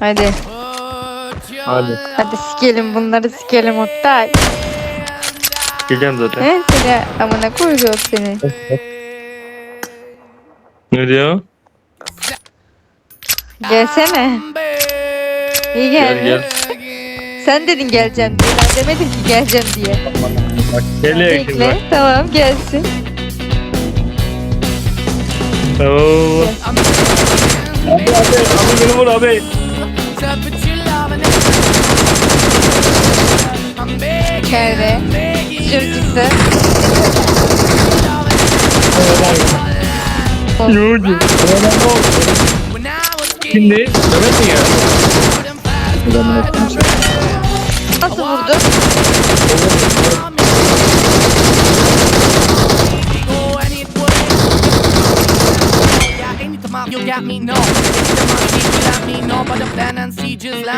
Hadi. Hadi. Hadi sikelim bunları sikelim Oktay. Geleceğim zaten. He seni amına koyuyor seni. Ne diyor? Gelsene. İyi Gel gel. Sen dedin geleceğim diye. Ben demedim ki geleceğim diye. Bak geliyor şimdi bak. Bekle. Tamam gelsin. Oo. Abi abi abi beni vur abi. İçeride. Çocuktu. Yoğurdu. Şimdi Mehmet mi geldi? Nasıl vurdu? You got me, no. It's the monkey, you got me, penance, sieges, like.